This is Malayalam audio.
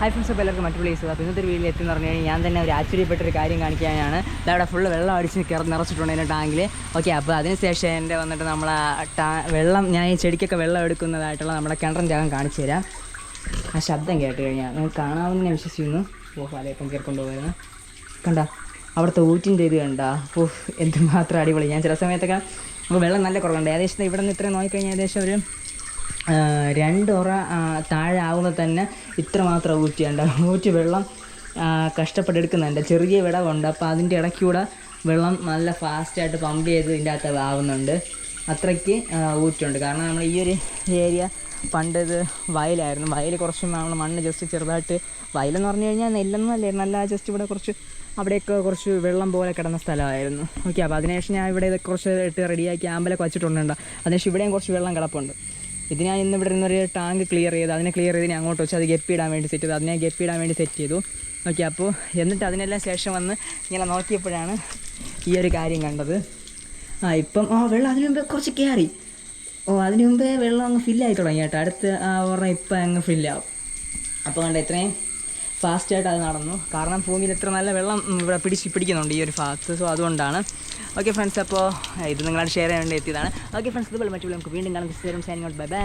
ഹായ് ഫ്രണ്ട്സ് അപ്പോൾ എല്ലാവർക്കും മറ്റു പ്ലേസ് അപ്പോൾ ഇന്നത്തെ ഒരു വീട്ടിൽ എത്തി എന്ന് പറഞ്ഞു കഴിഞ്ഞാൽ ഞാൻ തന്നെ ഒരു ആശ്ചര്യപ്പെട്ടൊരു കാര്യം കാണിക്കാനാണ്. അവിടെ ഫുൾ വെള്ളം അടിച്ച് കിറ നിറച്ചിട്ടുണ്ട് എന്റെ ടാങ്കിൽ ഓക്കെ അപ്പോൾ അതിനുശേഷം എന്റെ വന്നിട്ട് നമ്മൾ ടാ വെള്ളം ഞാൻ ഈ ചെടിക്കൊക്കെ വെള്ളം എടുക്കുന്നതായിട്ടുള്ള നമ്മുടെ കിണറിന്റെ അകം കാണിച്ചു തരാം. ആ ശബ്ദം കേട്ട് കഴിഞ്ഞാൽ നിങ്ങൾക്ക് കാണാമെന്ന് ഞാൻ വിശ്വസിക്കുന്നു. ഓ കയറിക്കൊണ്ട് പോകുന്നത് കണ്ട? അവിടുത്തെ ഊറ്റിന്റെ ഇത് കണ്ട? ഓ എന്തുമാത്രം അടിപൊളി. ഞാൻ ചില സമയത്തൊക്കെ അപ്പോൾ വെള്ളം നല്ല കുറവുണ്ട്. ഏകദേശം ഇവിടെ നിന്ന് ഇത്രയും നോക്കിക്കഴിഞ്ഞാൽ ഏകദേശം ഒരു ആ, രണ്ട് ഉറ ആ, താഴെ ആകുമ്പോൾ തന്നെ ഇത്രമാത്രം ഊറ്റിയുണ്ട്. ഊറ്റി വെള്ളം കഷ്ടപ്പെട്ടെടുക്കുന്നുണ്ട് ചെറിയ വിടവുണ്ട്. അപ്പോൾ അതിന്റെ ഇടയ്ക്കൂടെ വെള്ളം നല്ല ഫാസ്റ്റായിട്ട് പമ്പ് ചെയ്ത് ഇതിന്റെ അകത്ത് ആവുന്നുണ്ട്. അത്രയ്ക്ക് ഊറ്റുണ്ട് കാരണം നമ്മൾ ഈ ഒരു ഏരിയ പണ്ട് ഇത് വയലായിരുന്നു. വയൽ കുറച്ച് നമ്മൾ മണ്ണ് ജസ്റ്റ് ചെറുതായിട്ട് വയലെന്ന് പറഞ്ഞു കഴിഞ്ഞാൽ നെല്ലൊന്നും അല്ലേ നല്ല ജസ്റ്റ് ഇവിടെ കുറച്ച് അവിടെയൊക്കെ കുറച്ച് വെള്ളം പോലെ കിടന്ന സ്ഥലമായിരുന്നു. ഓക്കെ അപ്പോൾ അതിനുശേഷം ഞാൻ ഇവിടെ ഇതൊക്കെ കുറച്ച് ഇട്ട് റെഡിയാക്കി ആമ്പലൊക്കെ വെച്ചിട്ടുണ്ട് അതിനുശേഷം ഇവിടെയും കുറച്ച് വെള്ളം കിടപ്പുണ്ട്. ഇത് ഞാൻ ഇന്ന് ഇവിടെ നിന്നൊരു ടാങ്ക് ക്ലിയർ ചെയ്ത് അതിനെ ക്ലിയർ ചെയ്ത് ഞാൻ അങ്ങോട്ട് വെച്ച് അത് ഗപ്പി ഇടാൻ വേണ്ടി സെറ്റ് ചെയ്തു. അതിനെ ഗപ്പി ഇടാൻ വേണ്ടി സെറ്റ് ചെയ്തു. ഓക്കെ അപ്പോൾ എന്നിട്ട് അതിനെല്ലാം ശേഷം വന്ന് ഇങ്ങനെ നോക്കിയപ്പോഴാണ് ഈ ഒരു കാര്യം കണ്ടത്. ആ ഇപ്പം ആ വെള്ളം അതിന് മുമ്പേ കുറച്ച് കയറി ഓ അതിന് മുമ്പേ വെള്ളം അങ്ങ് ഫില്ലായി തുടങ്ങി കേട്ടോ. അടുത്ത് ആ ഓർമ്മ ഇപ്പം അങ്ങ് ഫില്ലാവും അപ്പോൾ കണ്ട ഇത്രയും? ഫാസ്റ്റായിട്ട് അത് നടന്നു. കാരണം ഭൂമിയിൽ ഇത്ര നല്ല വെള്ളം ഇവിടെ പിടിച്ച് പിടിക്കുന്നുണ്ട് ഈ ഒരു ഭാഗത്ത്. സോ അതുകൊണ്ടാണ്. ഓക്കെ ഫ്രണ്ട്സ് അപ്പോൾ ഇത് നിങ്ങളായിട്ട് ഷെയർ ചെയ്യാൻ വേണ്ടി എത്തിയതാണ്. ഓക്കെ ഫ്രണ്ട്സ് ഇതുപോലെ മറ്റുള്ള നമുക്ക് വീണ്ടും കാണാം. Signing bye bye